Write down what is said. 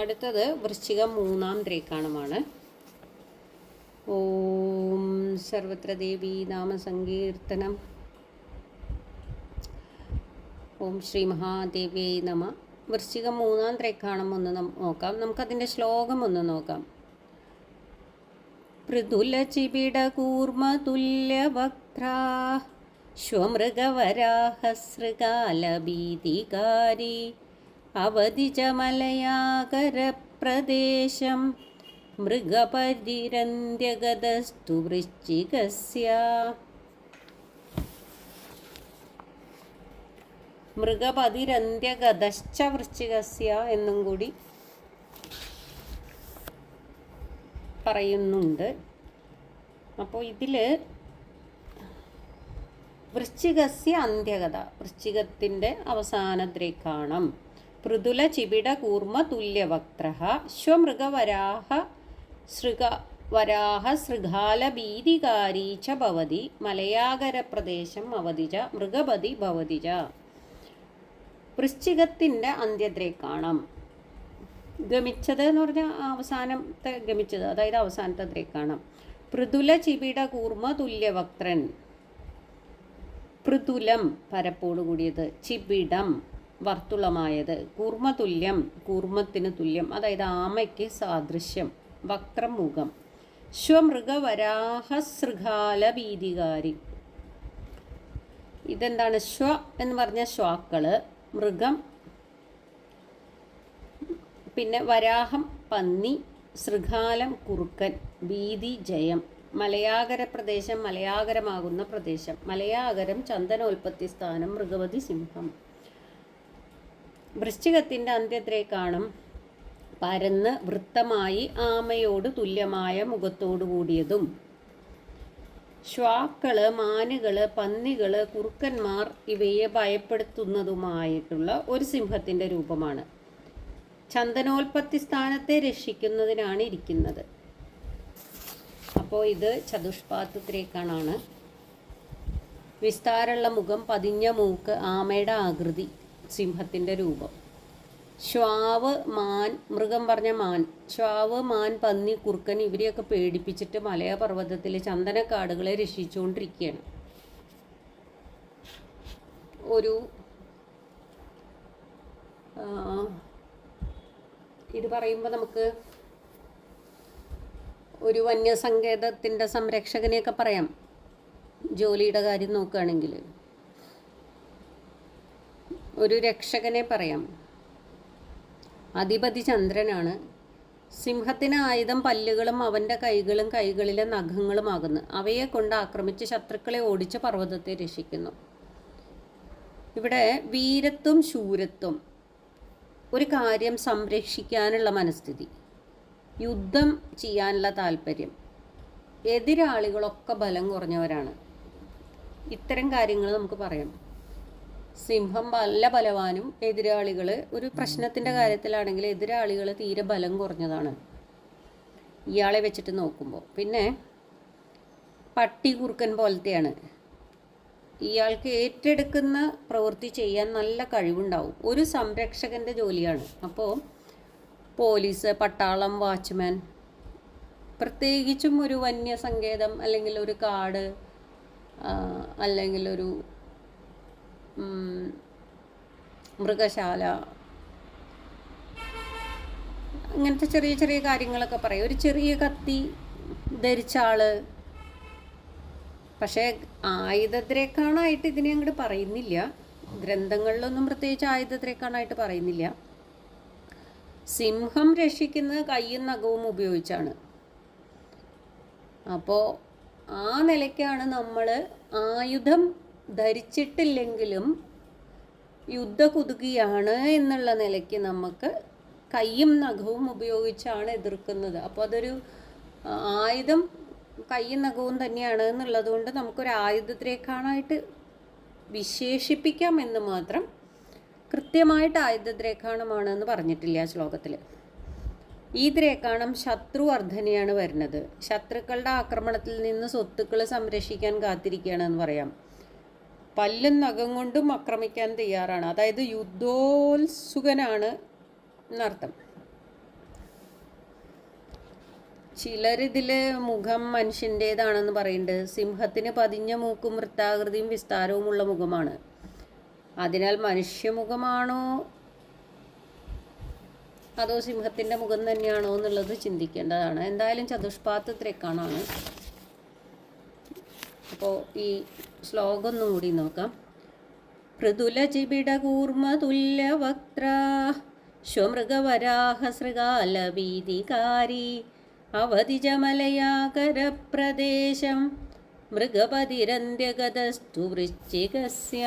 അടുത്തത് വൃശ്ചികം മൂന്നാം ത്രേക്കാണമാണ് ഓം സർവത്ര ദേവി നാമസങ്കീർത്തനം. ഓം ശ്രീ മഹാദേവ്യൈ നമ. വൃശ്ചികം മൂന്നാം ത്രേക്കാണം ഒന്ന് നോക്കാം. നമുക്കതിന്റെ ശ്ലോകം ഒന്ന് നോക്കാം. പൃഥുലചിപിടകൂർമതുല്യവക്ത്രാ ശ്വമൃഗവരാഹസൃകാലഭീതികാരി അവധിച മലയാകരപ്രദേശം മൃഗപരിരന്ധ്യഗതസ്തു വൃശ്ചികസ്യ. മൃഗപതിരന്ധ്യഗതശ്ച വൃശ്ചികസ്യ എന്നും കൂടി പറയുന്നുണ്ട്. അപ്പോൾ ഇതിൽ വൃശ്ചികസ്യ അന്ത്യകഥ വൃശ്ചികത്തിന്റെ അവസാനദ്രേക്കാണം പൃഥുല ചിബിട കൂർമ്മ തുല്യവക്ത്ര ശ്വമൃഗവരാഹ സൃഗ വരാഹ സൃഗാലഭീതികാരീ ച ഭവതി മലയാകരപ്രദേശം അവധിജ മൃഗപതി ഭവതിജ. വൃശ്ചികത്തിന്റെ അന്ത്യദ്രേക്കാണം ഗമിച്ചത് എന്ന് പറഞ്ഞാൽ അവസാനത്തെ ഗമിച്ചത് അതായത് അവസാനത്തെ ദ്രേക്കാണം പൃഥുല ചിബിട കൂർമ്മ തുല്യവക്ത്രൻ പൃഥുലം പരപ്പോട് കൂടിയത് ചിബിടം. വർത്തുളമായത്. കൂർമ്മതുല്യം കൂർമ്മത്തിന് തുല്യം അതായത് ആമയ്ക്ക് സാദൃശ്യം വക്രം മുഖം ശ്വമൃഗവരാഹസൃഗാല വീതികാരി ഇതെന്താണ്? ശ്വ എന്ന് പറഞ്ഞ ശ്വാക്കൾ. മൃഗം പിന്നെ വരാഹം പന്നി ശൃഗാലം കുറുക്കൻ ഭീതി ജയം. മലയാകര പ്രദേശം മലയാകരമാകുന്ന പ്രദേശം. മലയാകരം ചന്ദനോൽപത്തി സ്ഥാനം മൃഗവതി സിംഹം. വൃശ്ചികത്തിന്റെ കാണും പരന്ന് വൃത്തമായി ആമയോട് തുല്യമായ മുഖത്തോടു കൂടിയതും. ശ്വാക്കൾ മാനുകൾ പന്നികൾ കുറുക്കന്മാർ ഇവയെ ഭയപ്പെടുത്തുന്നതുമായിട്ടുള്ള ഒരു സിംഹത്തിന്റെ രൂപമാണ്. ചന്ദനോൽപത്തി സ്ഥാനത്തെ രക്ഷിക്കുന്നതിനാണ് ഇരിക്കുന്നത്. അപ്പോൾ ഇത് ചതുഷ്പാത്രത്തിലേക്കാണ് വിസ്താരമുള്ള മുഖം പതിഞ്ഞ മൂക്ക് ആമയുടെ ആകൃതി. സിംഹത്തിന്റെ രൂപം. ശ്വാവ് മാൻ മൃഗം പറഞ്ഞ മാൻ. ശ്വാവ് മാൻ പന്നി കുറുക്കൻ ഇവരെയൊക്കെ പേടിപ്പിച്ചിട്ട് മലയപർവതത്തിൽ ചന്ദനക്കാടുകളെ രക്ഷിച്ചുകൊണ്ടിരിക്കുകയാണ്. ഒരു ഇത് പറയുമ്പോൾ നമുക്ക് ഒരു വന്യസങ്കേതത്തിന്റെ സംരക്ഷകനെയൊക്കെ പറയാം. ജോലിയുടെ കാര്യം നോക്കുകയാണെങ്കിൽ. ഒരു രക്ഷകനെ പറയാം. അധിപതി ചന്ദ്രനാണ്. സിംഹത്തിന് ആയുധം പല്ലുകളും അവന്റെ കൈകളും കൈകളിലെ നഖങ്ങളുമാകുന്നു. അവയെ കൊണ്ട് ആക്രമിച്ച് ശത്രുക്കളെ ഓടിച്ച് പർവതത്തെ രക്ഷിക്കുന്നു. ഇവിടെ വീരത്വം ശൂരത്വം ഒരു കാര്യം സംരക്ഷിക്കാനുള്ള മനസ്ഥിതി യുദ്ധം ചെയ്യാനുള്ള താല്പര്യം എതിരാളികളൊക്കെ ബലം കുറഞ്ഞവരാണ്. ഇത്തരം കാര്യങ്ങൾ നമുക്ക് പറയാം. സിംഹം നല്ല ബലവാനും എതിരാളികൾ ഒരു പ്രശ്നത്തിന്റെ കാര്യത്തിലാണെങ്കിൽ എതിരാളികൾ തീരെ ബലം കുറഞ്ഞതാണ്. ഇയാളെ വെച്ചിട്ട് നോക്കുമ്പോൾ പിന്നെ പട്ടി കുറുക്കൻ പോലത്തെയാണ്. ഇയാൾക്ക് ഏറ്റെടുക്കുന്ന പ്രവൃത്തി ചെയ്യാൻ നല്ല കഴിവുണ്ടാവും. ഒരു സംരക്ഷകന്റെ ജോലിയാണ്. അപ്പോൾ പോലീസ് പട്ടാളം വാച്ച്മാൻ പ്രത്യേകിച്ചും ഒരു വന്യസങ്കേതം അല്ലെങ്കിൽ ഒരു കാട് അല്ലെങ്കിൽ ഒരു മൃഗശാല. അങ്ങനത്തെ ചെറിയ ചെറിയ കാര്യങ്ങളൊക്കെ പറയും. ഒരു ചെറിയ കത്തി ധരിച്ച ആൾ. പക്ഷേ ആയുധത്തിലേക്കാണായിട്ട് ഇതിനെ അങ്ങോട്ട് പറയുന്നില്ല. ഗ്രന്ഥങ്ങളിലൊന്നും പ്രത്യേകിച്ച് ആയുധത്തിലേക്കാണായിട്ട് പറയുന്നില്ല. സിംഹം രക്ഷിക്കുന്നത് കയ്യും നഖവും ഉപയോഗിച്ചാണ്. അപ്പോൾ ആ നിലയ്ക്കാണ് നമ്മൾ ആയുധം ധരിച്ചിട്ടില്ലെങ്കിലും യുദ്ധകുതുകിയാണ് എന്നുള്ള നിലയ്ക്ക് നമുക്ക് കയ്യും നഖവും ഉപയോഗിച്ചാണ് എതിർക്കുന്നത്. അപ്പോൾ അതൊരു ആയുധം കയ്യും നഖവും തന്നെയാണ് എന്നുള്ളത് കൊണ്ട് നമുക്കൊരു ആയുധത്തിലേക്കാണായിട്ട് വിശേഷിപ്പിക്കാം എന്ന് മാത്രം കൃത്യമായിട്ട് ആയുധദ്രേഖാണമാണ് എന്ന് പറഞ്ഞിട്ടില്ല ആ ശ്ലോകത്തിൽ ഈ ദ്രേഖാണം ശത്രു വർധനയാണ് വരുന്നത്. ശത്രുക്കളുടെ ആക്രമണത്തിൽ നിന്ന് സ്വത്തുക്കൾ സംരക്ഷിക്കാൻ കാത്തിരിക്കുകയാണ് എന്ന് പറയാം. പല്ലും നഖം കൊണ്ടും ആക്രമിക്കാൻ തയ്യാറാണ്. അതായത് യുദ്ധോത്സുകനാണ് എന്നർത്ഥം. ചിലരിതിൽ മുഖം മനുഷ്യന്റേതാണെന്ന് പറയുന്നുണ്ട്. സിംഹത്തിന് പതിഞ്ഞ മൂക്കും വൃത്താകൃതിയും വിസ്താരവുമുള്ള മുഖമാണ്. അതിനാൽ മനുഷ്യമുഖമാണോ അതോ സിംഹത്തിന്റെ മുഖം തന്നെയാണോ എന്നുള്ളത് ചിന്തിക്കേണ്ടതാണ്. എന്തായാലും ചതുഷ്പാത്ത് ത്രിക്കാണാണ് അപ്പോൾ ഈ ശ്ലോകം ഒന്നും കൂടി നോക്കാം. മൃദുലചിബിടകൂർമ്മതുല്യവക്ത്ര ശ്വമൃഗവരാഹസൃഗാലഭീതികാരി അവധിജമലയാകരപ്രദേശം മൃഗപതിരന്ത്യഗതസ്തു വൃശ്ചികസ്യ